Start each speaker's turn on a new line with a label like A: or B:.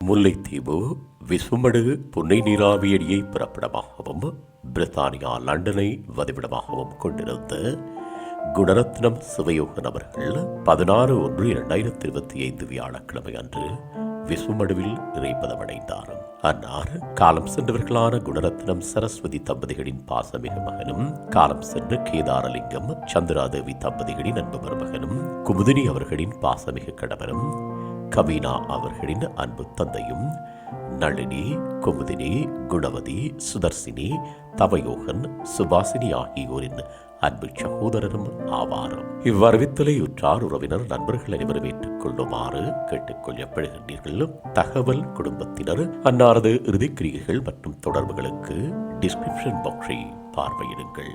A: முல்லைத்தீவு விசுமடு புன்னை நீராவியடியை பிறப்பிடமாகவும் பிரித்தானியா லண்டனை வதிவிடமாகவும் கொண்டிருந்த குணரத்னம் சிவயோகன் அவர்கள் பதினாறு ஒன்று இரண்டாயிரத்தி இருபத்தி ஐந்து வியாழக்கிழமை அன்று விஸ்வமடுவில் இறைப்பதமடைந்தார் அன்னார் காலம் சென்றவர்களான குணரத்னம் சரஸ்வதி தம்பதிகளின் பாசமிகு மகனும் காலம் சென்ற கேதாரலிங்கம் சந்திராதேவி தம்பதிகளின் அன்பு மருமகனும் குமுதினி அவர்களின் பாசமிகு கணவரும் கவினா அவர்களின் அன்பு தந்தையும் நளினி குமுதினி குணவதி சுதர்சினி தவயோகன் சுபாசினி ஆகியோரின் அன்பு சகோதரரும் ஆவார் இவ்வறிவித்தலை உற்றார் உறவினர் நண்பர்கள் அனைவரும் ஏற்றுக்கொள்ளுமாறு கேட்டுக்கொள்ளப்படுகின்றீர்கள். தகவல் குடும்பத்தினர் அன்னாரது இறுதிக்கிரியைகள் மற்றும் தொடர்புகளுக்கு டிஸ்கிரிப்ஷன் பாக்ஸை பார்வையிடுங்கள்.